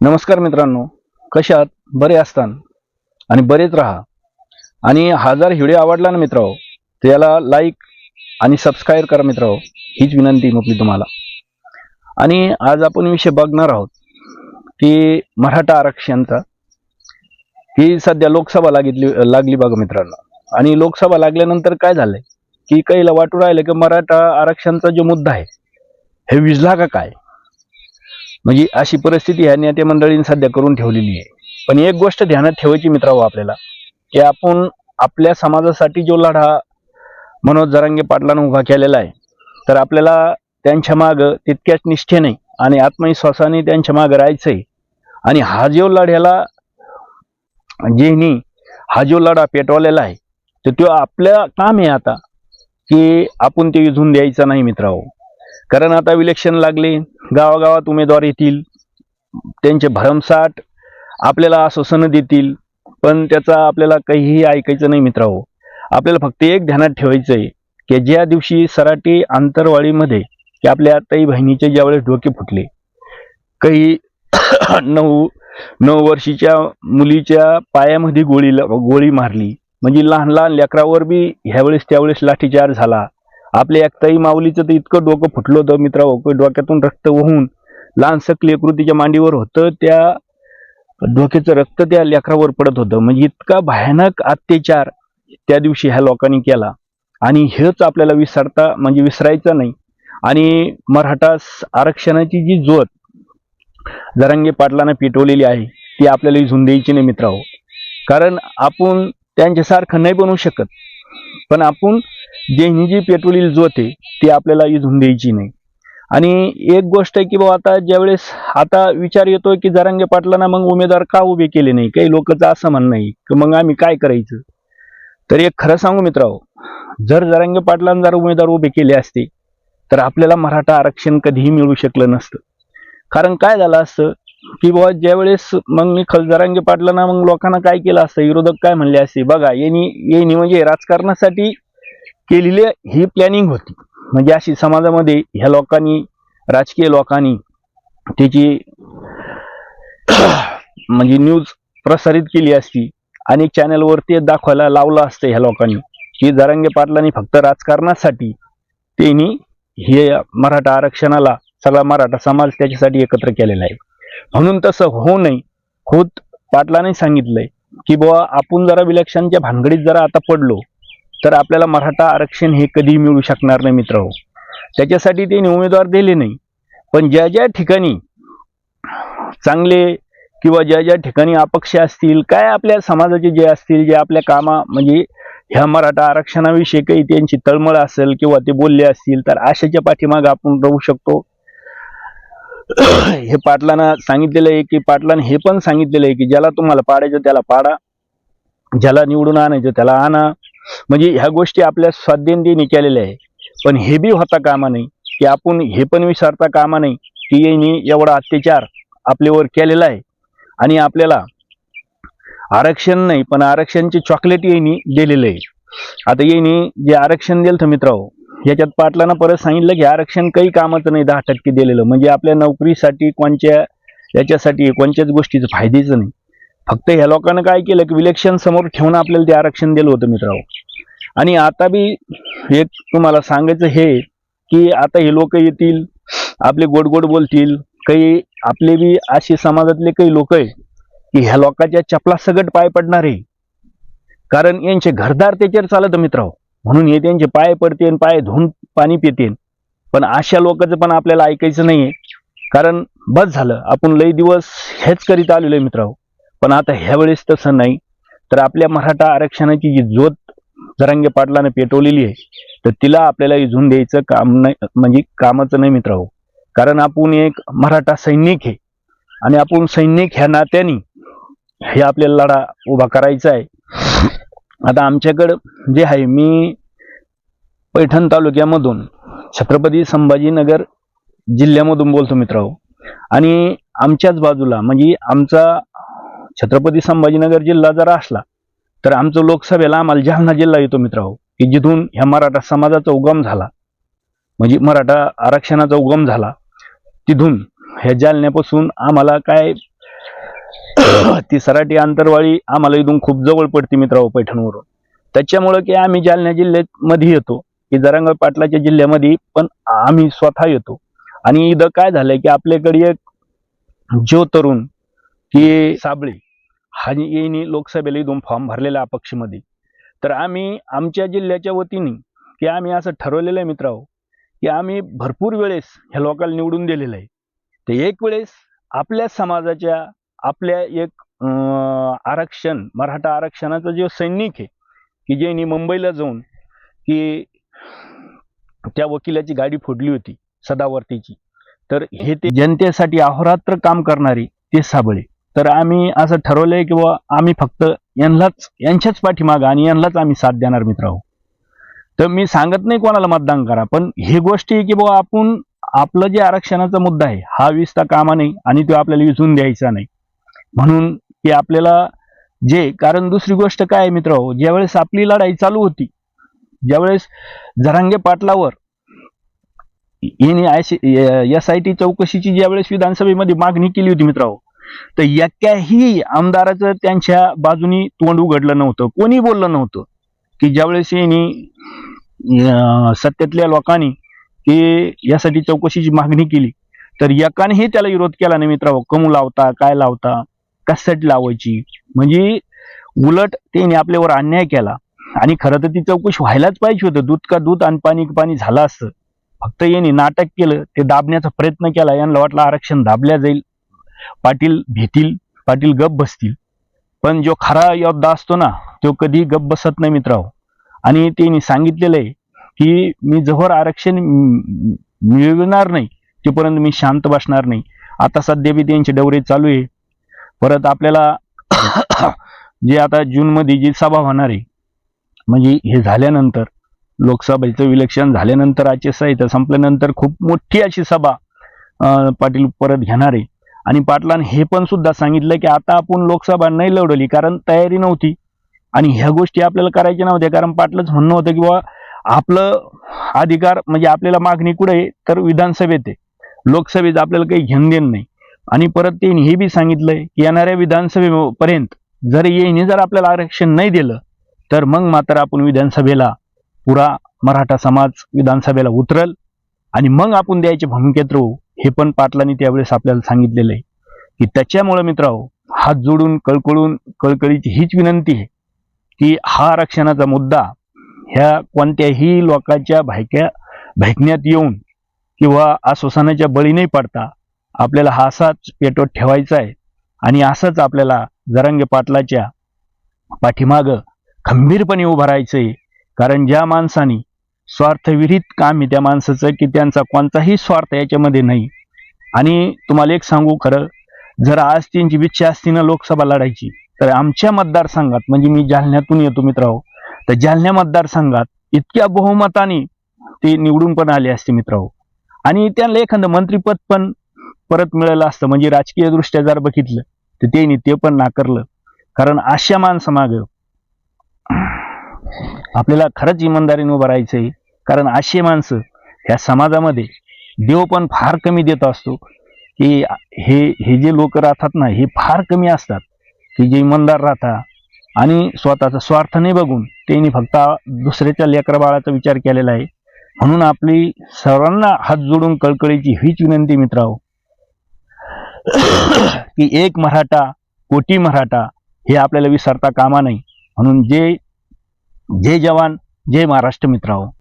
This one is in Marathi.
नमस्कार मित्रांनो कशात आहात? बरे असतान आणि बरेच राहा. आणि हा जर व्हिडिओ आवडला ना मित्र त्याला लाईक आणि सबस्क्राईब करा मित्र हीच विनंती म्हटली तुम्हाला. आणि आज आपण विषय बघणार आहोत की मराठा आरक्षणचा. ही सध्या लोकसभा लागितली लागली बघा मित्रांनो. आणि लोकसभा लागल्यानंतर काय झालंय? की काहीला वाटू राहिलं की मराठा आरक्षणचा जो मुद्दा आहे हे विजला का काय? म्हणजे अशी परिस्थिती ह्या नेते मंडळींनी सध्या करून ठेवलेली आहे. पण एक गोष्ट ध्यानात ठेवायची मित्रांनो आपल्याला की आपण आपल्या समाजासाठी जो लढा मनोज जरांगे पाटलानं उभा केलेला आहे तर आपल्याला त्यांच्या मागं तितक्याच निष्ठेने आणि आत्मविश्वासाने त्यांच्या मागं राहायचंय आणि हा जो लढ्याला जेनी हा जो लढा पेटवलेला आहे तर तो आपल्या काम आहे आता की आपण ते विझून द्यायचा नाही मित्रांनो. कारण आता इलेक्शन लागले गावागावात उमेदवार येतील त्यांचे भरमसाठ आपल्याला आश्वासनं देतील पण त्याचा आपल्याला काहीही ऐकायचं नाही मित्रांनो. आपल्याला फक्त एक ध्यानात ठेवायचं आहे की ज्या दिवशी सराटी आंतरवाडीमध्ये की आपल्या ताई बहिणीचे ज्यावेळेस डोके फुटले काही नऊ नऊ वर्षीच्या मुलीच्या पायामध्ये गोळी गोळी मारली म्हणजे लहान लहान लेकरावर बी ह्यावेळेस त्यावेळेस लाठीचार झाला आपल्या एक ताई माऊलीचं तर इतकं डोकं फुटलं होतं मित्रा डोक्यातून रक्त वाहून लहान सकली कृतीच्या मांडीवर होतं त्या डोक्याचं रक्त त्या लेकरावर पडत होतं. म्हणजे इतका भयानक अत्याचार त्या दिवशी ह्या लोकांनी केला. आणि हेच आपल्याला विसरता म्हणजे विसरायचं नाही. आणि मराठा आरक्षणाची जी ज्योत जरांगे पाटलांना पेटवलेली आहे ती आपल्याला इथून द्यायची नाही मित्रांनो हो. कारण आपण त्यांच्यासारखं नाही बनवू शकत. पण आपण ज्यांनी जी पेट्रोल ज्योत ती आपल्याला इजून द्यायची नाही. आणि एक गोष्ट आहे की बाबा आता ज्यावेळेस आता विचार येतोय की जरांगे पाटलांना मग उमेदवार का उभे केले नाही? काही लोकांचं असं म्हणणं आहे की मग आम्ही काय करायचं? तर एक खरं सांगू मित्रांनो जर जरांगे पाटलांना जर उमेदवार उभे केले असते तर आपल्याला मराठा आरक्षण कधीही मिळू शकलं नसतं. कारण काय झालं असतं की बाबा ज्यावेळेस मग मी खलजरांगे पाटलांना मग लोकांना काय केलं असतं? विरोधक काय म्हणले असते? बघा यांनी यांनी म्हणजे राजकारणासाठी केलेली ही प्लॅनिंग होती. म्हणजे अशी समाजामध्ये ह्या लोकांनी राजकीय लोकांनी त्याची म्हणजे न्यूज प्रसारित केली असती आणि चॅनलवर ते दाखवायला लावलं असतं ह्या लोकांनी की जरांगे पाटलांनी फक्त राजकारणासाठी त्यांनी हे मराठा आरक्षणाला सगळा मराठा समाज त्याच्यासाठी एकत्र केलेला आहे. म्हणून तसं होऊ नये खुद पाटलाने सांगितलंय की बुवा आपण जरा विलक्षणच्या भानगडीत जरा आता पडलो तर आपल्याला मराठा आरक्षण हे कधी मिळू शकणार नाही मित्र हो. त्याच्यासाठी त्यांनी उमेदवार दिले नाही. पण ज्या ज्या ठिकाणी चांगले किंवा ज्या ज्या ठिकाणी अपक्ष असतील काय आपल्या समाजाचे जे असतील जे आपल्या कामा म्हणजे ह्या मराठा आरक्षणाविषयी काही त्यांची तळमळ असेल किंवा ते बोलले असतील तर आशाच्या पाठीमाग आपण राहू शकतो. हे पाटलांना सांगितलेलं आहे की पाटलानं हे पण सांगितलेलं आहे की ज्याला तुम्हाला पाडायचं त्याला पाडा. ज्याला निवडून आणायचं त्याला आणा. म्हणजे ह्या गोष्टी आपल्या स्वाध्यंतीने केलेल्या आहे पण हे बी होता कामा नाही की आपण हे पण विसरता कामा नाही की यांनी एवढा अत्याचार आपल्यावर केलेला आहे. आणि आपल्याला आरक्षण नाही पण आरक्षणचे चॉकलेट यांनी दिलेलं आहे. आता यांनी जे आरक्षण दिलं तर मित्रांनो याच्यात पाटलांना परत सांगितलं की आरक्षण काही कामाचं नाही दहा टक्के दिलेलं. म्हणजे आपल्या नोकरीसाठी कोणत्या याच्यासाठी कोणत्याच गोष्टीचं फायद्याचं नाही. फक्त ह्या लोकांना काय केलं की विलेक्शन समोर ठेवून आपल्याला ते आरक्षण दिलं होतं मित्रांनो. आणि आता बी एक तुम्हाला सांगायचं हे की आता हे लोक येतील आपले गोड गोड बोलतील काही आपले बी असे समाजातले काही लोक आहे की ह्या लोकांच्या चपला सगट पाय पडणार. आहे कारण यांचे घरदार त्याच्यावर चालत मित्रांनो. म्हणून हे त्यांचे पाय पडते पाय धुवून पाणी पितेन पण अशा लोकांचं पण आपल्याला ऐकायचं नाहीये. कारण बस झालं. आपण लई दिवस हेच करीत आलेलो आहे मित्रांनो. पण आता ह्यावेळेस तसं नाही. तर आपल्या मराठा आरक्षणाची जी ज्योत जरांगे पाटलानं पेटवलेली आहे. तर तिला आपल्याला इजून द्यायचं काम नाही म्हणजे कामाचं नाही मित्रांनो हो. कारण आपण एक मराठा सैनिक आहे. आणि आपण सैनिक ह्या नात्याने हे आपल्याला लढा उभा करायचा आहे. आता आमच्याकडं जे आहे मी पैठण तालुक्यामधून छत्रपती संभाजीनगर जिल्ह्यामधून बोलतो मित्रांनो हो. आणि आमच्याच बाजूला म्हणजे आमचा छत्रपती संभाजीनगर जिल्हा जर असला तर आमचं लोकसभेला आम्हाला जालना जिल्हा येतो मित्रांनो हो, की जिथून ह्या मराठा समाजाचा उगम झाला म्हणजे मराठा आरक्षणाचा उगम झाला तिथून ह्या जालन्यापासून आम्हाला काय ती सराटी आंतरवाळी आम्हाला इथून खूप जवळ पडते मित्रांनो हो पैठणवरून. त्याच्यामुळं की आम्ही जालना जिल्ह्यामध्ये येतो की जरांग पाटलाच्या जिल्ह्यामध्ये पण आम्ही स्वतः येतो. आणि इथं काय झालंय की आपल्याकडे एक जो तरुण की साबळे. हा येईनी लोकसभेला दोन फॉर्म भरलेला अपक्षमध्ये. तर आम्ही आमच्या जिल्ह्याच्या वतीने की आम्ही असं ठरवलेलं आहे मित्रांनो की आम्ही भरपूर वेळेस ह्या लोकांना निवडून दिलेलं आहे. तर एक वेळेस आपल्या समाजाच्या आपल्या एक आरक्षण मराठा आरक्षणाचा जो सैनिक आहे की ज्यांनी मुंबईला जाऊन की त्या वकिलाची गाडी फोडली होती सदावर्तीची तर हे ते जनतेसाठी अहोरात्र काम करणारे ते साबळे. तर आम्ही असं ठरवलंय की बुवा आम्ही फक्त यांनाच यांच्याच पाठीमागं आणि यांनाच आम्ही साथ देणार मित्रांनो तर मी सांगत नाही कोणाला मतदान करा पण ही गोष्ट आहे की बाबा आपण आपलं जे आरक्षणाचा मुद्दा आहे हा विसता कामा नाही आणि तो आपल्याला विचून द्यायचा नाही. म्हणून की आपल्याला जे कारण दुसरी गोष्ट काय मित्र मित्र ज्यावेळेस आपली लढाई चालू होती ज्यावेळेस जरांगे पाटलावर एस आय टी चौकशीची ज्यावेळेस विधानसभेमध्ये मागणी केली होती मित्रांनो तर एक्याही आमदाराचं त्यांच्या बाजूनी तोंड उघडलं नव्हतं. कोणी बोललं नव्हतं? की ज्यावेळेस यांनी सत्तेतल्या लोकांनी की यासाठी चौकशीची मागणी केली तर एकानेही त्याला विरोध केला नाही मित्रांनो. कमू लावता काय लावता कशासाठी लावायची? म्हणजे उलट त्यांनी आपल्यावर अन्याय केला. आणि खरं तर ती चौकशी व्हायलाच पाहिजे होतं. दूध का दूध आणि पाणी पाणी झालं असतं फक्त यांनी नाटक केलं ते दाबण्याचा प्रयत्न केला. यांना वाटलं आरक्षण दाबल्या जाईल. पाटील भेटील पाटील गप बसतील. पण जो खरा योद्धा असतो ना तो कधी गप बसत नाही मित्रांनो. आणि त्यांनी सांगितलेलं आहे की मी जवळ आरक्षण म- मिळवणार नाही तोपर्यंत मी शांत बसणार नाही. आता सध्या बी त्यांचे डवरे चालू आहे. परत आपल्याला जे आता जूनमध्ये जी सभा होणार आहे म्हणजे हे झाल्यानंतर लोकसभेचं इलेक्शन झाल्यानंतर आचारसंहिता संपल्यानंतर खूप मोठी अशी सभा पाटील परत घेणार आहे. आणि पाटलान हे पण सुद्धा सांगितलं की आता आपण लोकसभा नाही लढवली कारण तयारी नव्हती. आणि ह्या गोष्टी आपल्याला करायच्या नव्हत्या कारण पाटलंच म्हणणं होतं की बाबा आपलं अधिकार म्हणजे आपल्याला मागणी कुठे तर विधानसभेत आहे. लोकसभेत आपल्याला काही घेण देणं नाही. आणि परत त्यांनी हे बी सांगितलंय की येणाऱ्या विधानसभेपर्यंत जर येईने जर आपल्याला आरक्षण नाही दिलं तर मग मात्र आपण विधानसभेला पुरा मराठा समाज विधानसभेला उतरल आणि मग आपण द्यायच्या भूमिकेत राहू. हे पण पाटलांनी त्यावेळेस आपल्याला सांगितलेलं आहे. की त्याच्यामुळे मित्रांनो हात जोडून कळकळून कळकळीची हीच विनंती आहे की हा आरक्षणाचा मुद्दा ह्या कोणत्याही लोकांच्या भायक्या भैकण्यात येऊन किंवा आश्वासनाच्या बळी नाही पडता आपल्याला हा असाच पेटवत ठेवायचा आहे. आणि असंच आपल्याला जरांगे पाटलाच्या पाठीमागं खंबीरपणे उभं राहायचंय. कारण ज्या माणसाने स्वार्थविरहित काम आहे त्या माणसाचं की त्यांचा कोणताही स्वार्थ याच्यामध्ये नाही. आणि तुम्हाला एक सांगू खरं जर आज त्यांची इच्छा असती ना लोकसभा लढायची तर आमच्या मतदारसंघात म्हणजे मी जालन्यातून येतो मित्रांनो तर जालन्या मतदारसंघात इतक्या बहुमताने ते निवडून पण आले असते मित्रांनो. आणि त्यांना एखादं मंत्रीपद पण परत मिळालं असतं म्हणजे राजकीय दृष्ट्या जर बघितलं तर त्यांनी ते पण नाकारलं. कारण अशा माणसामागं आपल्याला खरंच इमानदारीने उभं राहायचं आहे कारण अशी माणसं ह्या समाजामध्ये देव पण फार कमी देत असतो. की हे हे जे लोक राहतात ना हे फार कमी असतात. की जे इमानदार राहतात आणि स्वतःचा स्वार्थ नाही बघून त्यांनी फक्त दुसऱ्याच्या लेकरा बाळाचा विचार केलेला आहे. म्हणून आपली सर्वांना हात जोडून कळकळीची हीच विनंती मित्रांनो. की एक मराठा कोटी मराठा हे आपल्याला विसरता कामा नाही म्हणून जे जय जवान जय महाराष्ट्र मित्रांनो.